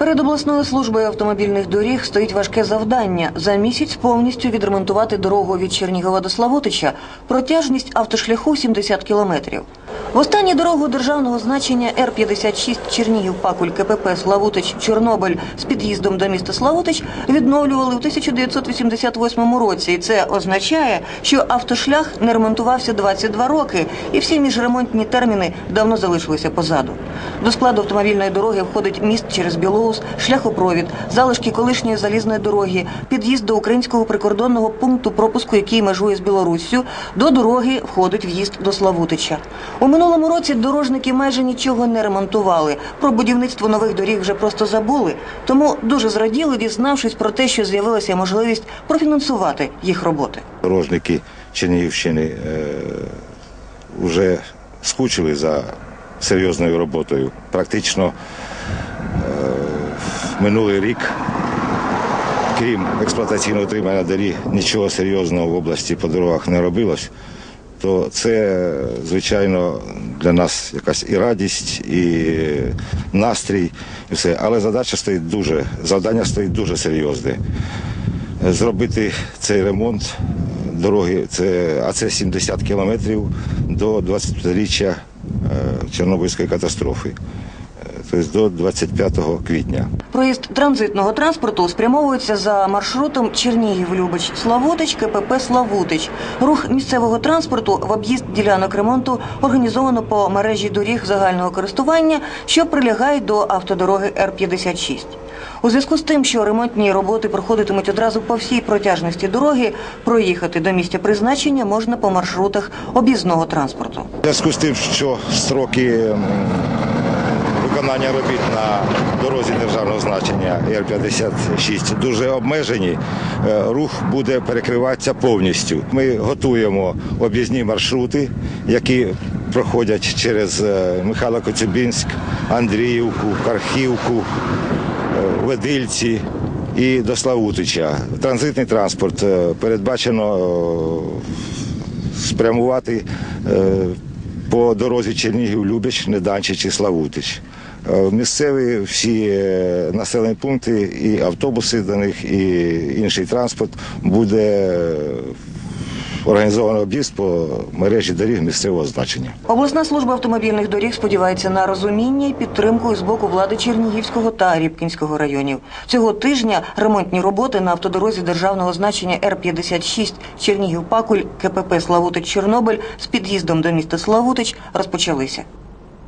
Перед обласною службою автомобільних доріг стоїть важке завдання за місяць повністю відремонтувати дорогу від Чернігова до Славутича. Протяжність автошляху 70 кілометрів. Востаннє дорогу державного значення Р-56 Чернігів Пакуль КПП Славутич Чорнобиль з під'їздом до міста Славутич відновлювали у 1988 році. І це означає, що автошлях не ремонтувався 22 роки, і всі міжремонтні терміни давно залишилися позаду. До складу автомобільної дороги входить міст через Білоус, шляхопровід, залишки колишньої залізної дороги, під'їзд до українського прикордонного пункту пропуску, який межує з Білоруссю. До дороги входить в'їзд до Славутича. У минулому році дорожники майже нічого не ремонтували. Про будівництво нових доріг вже просто забули. Тому дуже зраділи, дізнавшись про те, що з'явилася можливість профінансувати їх роботи. Дорожники Чернігівщини вже скучили за серйозною роботою. Практично е, минулий рік, крім експлуатаційного утримання доріг, нічого серйозного в області по дорогах не робилось. То це, звичайно, для нас якась і радість, і настрій, і все. Але задача стоїть дуже, завдання стоїть дуже серйозне. Зробити цей ремонт дороги, це, а це 70 кілометрів до 25-річчя е, Чорнобильської катастрофи, тобто до 25 квітня. Проїзд транзитного транспорту спрямовується за маршрутом Чернігів-Любич, Славутич, КПП Славутич. Рух місцевого транспорту в об'їзд ділянок ремонту організовано по мережі доріг загального користування, що прилягають до автодороги Р-56. У зв'язку з тим, що ремонтні роботи проходитимуть одразу по всій протяжності дороги, проїхати до місця призначення можна по маршрутах об'їзного транспорту. В зв'язку з тим, що строки виконання робіт на дорозі державного значення Р-56 дуже обмежені, е, рух буде перекриватися повністю. Ми готуємо об'їзні маршрути, які проходять через е, Михайло Коцюбінськ, Андріївку, Кархівку, е, Ведильці і до Славутича. Транзитний транспорт передбачено спрямувати по дорозі Чернігів-Любич, Неданчич і Славутич. Е, Місцеві всі е, населені пункти, і автобуси до них, і інший транспорт буде е, організовано об'їзд по мережі доріг місцевого значення. Обласна служба автомобільних доріг сподівається на розуміння і підтримку з боку влади Чернігівського та Рібкінського районів. Цього тижня ремонтні роботи на автодорозі державного значення Р-56 Чернігів-Пакуль КПП Славутич Чорнобиль з під'їздом до міста Славутич розпочалися.